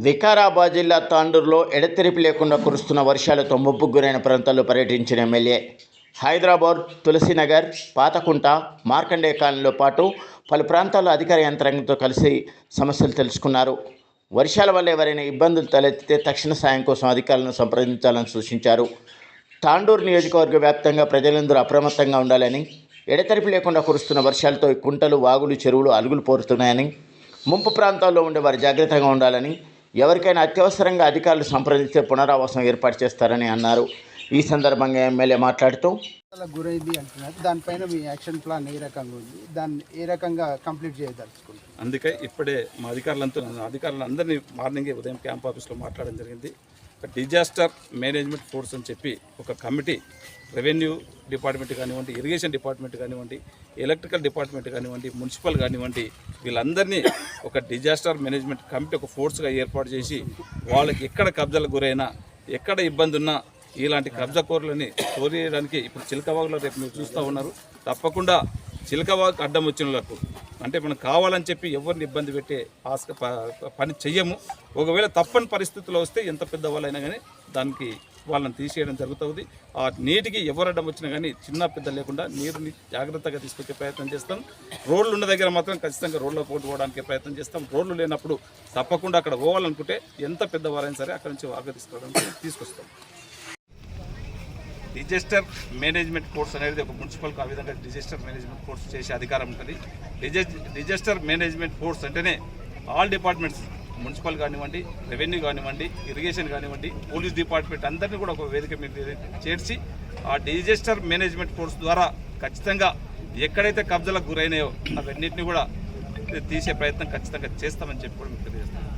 వికారాబాద్ జిల్లా తాండూరులో ఎడతెరిపి లేకుండా కురుస్తున్న వర్షాలతో ముప్పు గురైన ప్రాంతాల్లో పర్యటించిన ఎమ్మెల్యే హైదరాబాద్ తులసినగర్ పాతకుంట మార్కండే కాలనీలో పాటు పలు ప్రాంతాల్లో అధికార యంత్రాంగంతో కలిసి సమస్యలు తెలుసుకున్నారు. వర్షాల వల్ల ఎవరైనా ఇబ్బందులు తలెత్తితే తక్షణ సాయం కోసం అధికారులను సంప్రదించాలని సూచించారు. తాండూరు నియోజకవర్గ వ్యాప్తంగా ప్రజలందరూ అప్రమత్తంగా ఉండాలని ఎడతెరిపి లేకుండా కురుస్తున్న వర్షాలతో కుంటలు వాగులు చెరువులు అలుగులు పోరుతున్నాయని ముంపు ప్రాంతాల్లో ఉండే వారు జాగ్రత్తగా ఉండాలని ఎవరికైనా అత్యవసరంగా అధికారులు సంప్రదిస్తే పునరావాసం ఏర్పాటు చేస్తారని అన్నారు. ఈ సందర్భంగా ఎమ్మెల్యే మాట్లాడుతూ అలా గురైంది అంటున్నారు. దానిపైన మీ యాక్షన్ ప్లాన్ ఏ రకంగా ఉంది? దాన్ని ఏ రకంగా కంప్లీట్ చేయదలుచుకుంటారు అందుకే ఇప్పుడే మా అధికారులంతా అధికారులందరినీ మార్నింగే ఉదయం క్యాంప్ ఆఫీస్లో మాట్లాడడం జరిగింది. ఒక డిజాస్టర్ మేనేజ్మెంట్ ఫోర్స్ అని చెప్పి ఒక కమిటీ రెవెన్యూ డిపార్ట్మెంట్ కానివ్వండి ఇరిగేషన్ డిపార్ట్మెంట్ కానివ్వండి ఎలక్ట్రికల్ డిపార్ట్మెంట్ కానివ్వండి మున్సిపల్ కానివ్వండి వీళ్ళందరినీ ఒక డిజాస్టర్ మేనేజ్మెంట్ కమిటీ ఒక ఫోర్స్గా ఏర్పాటు చేసి వాళ్ళకి ఎక్కడ కబ్జాలకు గురైనా ఎక్కడ ఇబ్బంది ఉన్నా ఇలాంటి కబ్జా కోర్లని తోరియడానికి ఇప్పుడు చిలకవాగులో రేపు మీరు చూస్తూ ఉన్నారు. తప్పకుండా చిలకవాగు అడ్డం వచ్చిన వాళ్ళకు అంటే మనం కావాలని చెప్పి ఎవరిని ఇబ్బంది పెట్టే ఆస్క ప- పని చెయ్యము. ఒకవేళ తప్పని పరిస్థితుల్లో వస్తే ఎంత పెద్ద వాళ్ళైనా కానీ దానికి వాళ్ళని తీసేయడం జరుగుతుంది ఆ నీటికి ఎవరడ్డం వచ్చినా కానీ చిన్న పెద్ద లేకుండా నీరుని జాగ్రత్తగా తీసుకొచ్చే ప్రయత్నం చేస్తాం. రోడ్లు ఉన్న దగ్గర మాత్రం ఖచ్చితంగా రోడ్లో పోటు పోవడానికి ప్రయత్నం చేస్తాం. రోడ్లు లేనప్పుడు తప్పకుండా అక్కడ పోవాలనుకుంటే ఎంత పెద్దవారైనా సరే అక్కడి నుంచి వాగా తీసుకోవడానికి తీసుకొస్తాం. డిజాస్టర్ మేనేజ్మెంట్ కోర్స్ అనేది ఒక మున్సిపల్కి ఆ విధంగా డిజాస్టర్ మేనేజ్మెంట్ కోర్స్ చేసే అధికారం ఉంటుంది. డిజాస్టర్ మేనేజ్మెంట్ కోర్స్ అంటేనే ఆల్ డిపార్ట్మెంట్స్ మున్సిపల్ కానివ్వండి రెవెన్యూ కానివ్వండి ఇరిగేషన్ కానివ్వండి పోలీస్ డిపార్ట్మెంట్ అందరినీ కూడా ఒక వేదిక మీద చేర్చి ఆ డిజాస్టర్ మేనేజ్మెంట్ కోర్స్ ద్వారా ఖచ్చితంగా ఎక్కడైతే కబ్జాలకు గురైనాయో అవన్నింటినీ కూడా తీసే ప్రయత్నం ఖచ్చితంగా చేస్తామని చెప్పి కూడా మీకు తెలియజేస్తాను